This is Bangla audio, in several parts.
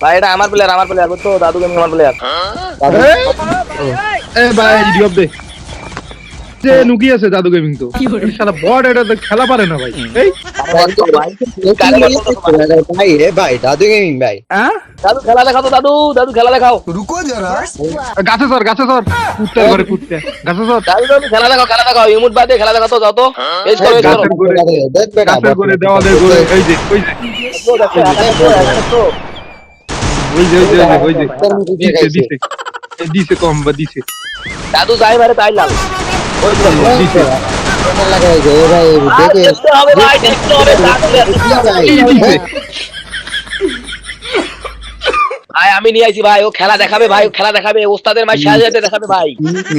ভাই এটা আমার প্লেয়ার আমার প্লেয়ার বুঝছ দাদু গেমিং আমার প্লেয়ার এ ভাই ইডিয়ট দে যে নুকি আছে দাদু গেমিং তো শালা বট এটা খেলা পারে না ভাই ভাই এ ভাই দাদু গেমিং ভাই দাদু খেলা দেখাও তো দাদু দাদু খেলা দেখাও রুকো যারা গাছে সর গাছে সর কুত্তে ঘরে কুত্তে গাছে সর দাদু দাদু খেলা দেখাও খেলা দেখাও ইমুট বাদে খেলা দেখাও তো যাও তো এই করো এই করো দেখ গাছে করে দেওয়া দেখ এই যে ওই যে ওই যে ওই যে ওই যে দিছে দিছে। এ দিছে কম বা দিছে। দাদু যাই মারে তাই লাভ ওই তো। দিছে লাগাইছে এ ভাই আর দেখে দেখতে হবে ভাই দেখতে হবে দাদু দেখতে হবে। ভাই এই দিছে? ভাই আমি নিয়ে আইছি ভাই ও খেলা দেখাবে ভাই ও খেলা দেখাবে ওস্তাদের মাই সাজাতে দেখাবে ভাই।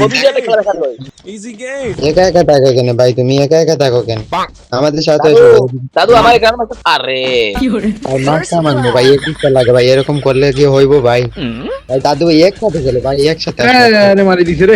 কবিতাতে খেলা দেখাবে। ইজি গেম একা একা থাকো কেন ভাই? তুমি একা একা থাকো কেন? আমাদের সাথে দাদু এসো। দাদু আমার মারছে আরে। আর মারটা মানবো ভাই এক ইচ্ছা লাগে ভাই? এরকম করলে কি হইবো ভাই? ভাই দাদু ভাই একসাথে গেলে ভাই একসাথে আরে মারি দিছে রে।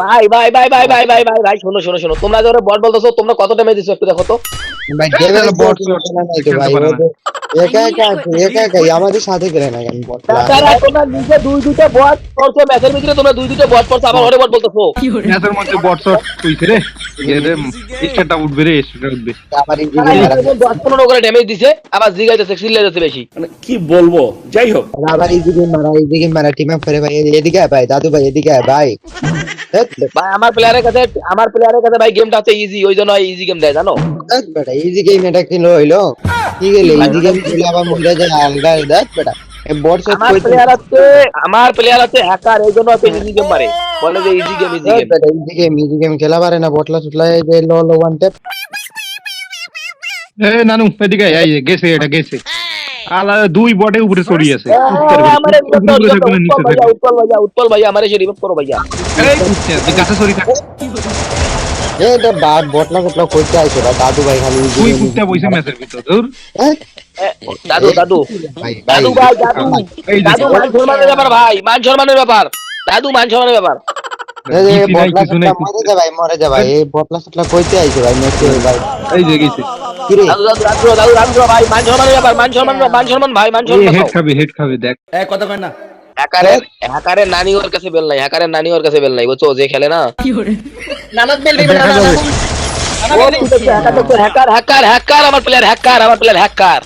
ভাই ভাই ভাই ভাই ভাই ভাই ভাই ভাই শোনো শোনো শোনো। তোমরা যারা বট বলতেছো তোমরা কত ড্যামেজ দিছো একটু দেখো তো। ভাই তাহলে বট তো ভাই একা একা একা একা আমাদের সাথে গেলে না কেন বট তাছাড়া তোমরা নিজে দুই দুইটা বট করছ ম্যাচের ভিতরে তোমরা দুই দুইটা বট করছ আবার ওরে বট বলতেছো। ম্যাচের মধ্যে বট শট তুইছে রে। এরে স্টারটা উঠবে রে স্টারটা উঠবে। আবার করে ড্যামেজ দিছে আবার জিগাইতেছে সিল্লাইতেছে বেশি। মানে কি বলব? যাই হোক। আবার এইদিকে মারা এইদিকে মারা টিম আপ করে ভাই এদিকে ভাই দাদু ভাই এদিকে ভাই। ভাই আমার প্লেয়ারের কাছে আমার প্লেয়ারের কাছে ভাই গেমটা হচ্ছে ইজি ওই জন্য ইজি গেম দেয় জানো? বেটা ইজি গেম এটা কি হইল কি গেলে ইজি গেম খেলে আবার মরে যায় আলগা দেখ বেটা। আমার প্লেয়ার আছে আমার প্লেয়ার আছে হ্যাকার এই জন্য হচ্ছে ইজি গেম মারে বলে যে easy game easy game easy game easy game খেলা পারে না বটলা টুটলা এই যে লো লো ওয়ান ট্যাপ এ নানু এদিকে এই গেছে এটা গেছে। আলা দুই বটে উপরে চড়ি আছে। কুত্তার বেটা, আমারে উপরে উপরে থাকবে না, নিচে উৎপল ভাইয়া উৎপল ভাইয়া আমারে সে রিভাইভ করো ভাইয়া। এই গাছে চড়ি থাক। এটা বাদ বটলা কটলা করতে আইছে দাদু ভাই খালি তুই কুত্তা বইছে ম্যাচের ভিতর ধুর। দাদু দাদু। ভাই দাদু ভাই দাদু। দাদু মান সম্মানের ব্যাপার ভাই মান সম্মানের ব্যাপার। দাদু মান সম্মানের ব্যাপার। এই বটলা মরে যা ভাই মরে যা ভাই এই বটলা কইতে আইছে ভাই মেসে ভাই। এই যে গেছে। ভাই মান ব্যাপার মান সম্মান মান সম্মান ভাই মান সম্মান হেড খাবে হেড খাবে দেখ। এক কথা কয় না। হ্যাকারের হ্যাকারের নানি ওর কাছে বেল নাই হ্যাকারের নানি ওর কাছে বেল নাই বুঝছ? যে খেলে না। দেখা যাবে। ও হ্যাকার হ্যাকার হ্যাকার হ্যাকার আমার প্লেয়ার হ্যাকার আমার প্লেয়ার হ্যাকার।